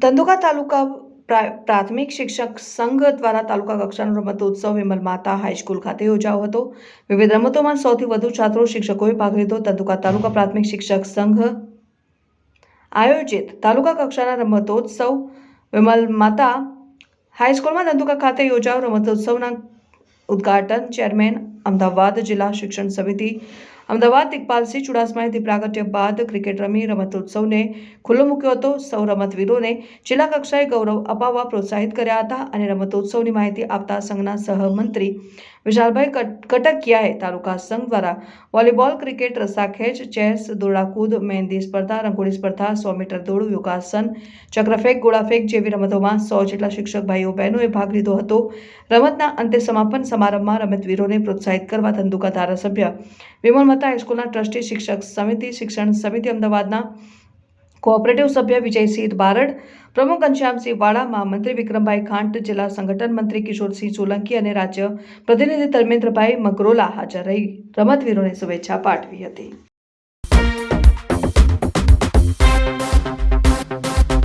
ધંધુકા તાલુકા પ્રા- પ્રાથમિક શિક્ષક સંઘ દ્વારા તાલુકા કક્ષાનો રમતોત્સવ વિમલ માતા હાઈસ્કૂલ ખાતે યોજાયો હતો વિવિધ રમતોમાં સૌથી વધુ છાત્રો શિક્ષકોએ ભાગ લીધો ધંધુકા તાલુકા પ્રાથમિક શિક્ષક સંઘ આયોજિત તાલુકા કક્ષાના રમતોત્સવ વિમલ માતા હાઈસ્કૂલમાં ધંધુકા ખાતે યોજાયો રમતોત્સવના ઉદ્ઘાટન ચેરમેન અમદાવાદ જિલ્લા શિક્ષણ સમિતિ અમદાવાદ દિગ્પાલસિંહ ચુડાસમાએ દીપ પ્રાગટ્ય બાદ ક્રિકેટ રમી રમતોત્સવને ખુલ્લો મૂક્યો હતો. સૌ રમતવીરોને જિલ્લા કક્ષાએ ગૌરવ અપાવવા પ્રોત્સાહિત કર્યા હતા અને રમતોત્સવની માહિતી આપતા સંઘના સહમંત્રી વિશાલભાઈ કટકિયાએ તાલુકા સંઘ દ્વારા વોલીબોલ, ક્રિકેટ રસ્સાખેંચ ચેસ દોડાકૂદ મહેંદી સ્પર્ધા, રંગોળી સ્પર્ધા, સો મીટર દોડ, યોગાસન, ચક્રફેંક, ગોળાફેંક જેવી રમતોમાં સો જેટલા શિક્ષક ભાઈઓ બહેનોએ ભાગ લીધો હતો. રમતના અંતે સમાપન સમારંભમાં રમતવીરોને પ્રોત્સાહિત કરવા ધંધુકા ધારાસભ્ય વિમલ ગુણવત્તા હાઈસ્કૂલના ટ્રસ્ટી શિક્ષક સમિતિ શિક્ષણ સમિતિ અમદાવાદના કોઓપરેટિવ સભ્ય વિજયસિંહ બારડ, પ્રમુખ ઘનશ્યામસિંહ વાળા મહામંત્રી વિક્રમભાઈ ખાંટ, જિલ્લા સંગઠન મંત્રી કિશોરસિંહ સોલંકી અને રાજ્ય પ્રતિનિધિ ધર્મેન્દ્રભાઈ મગરોલા હાજર રહી. રમતવીરોને શુભેચ્છા પાઠવી હતી.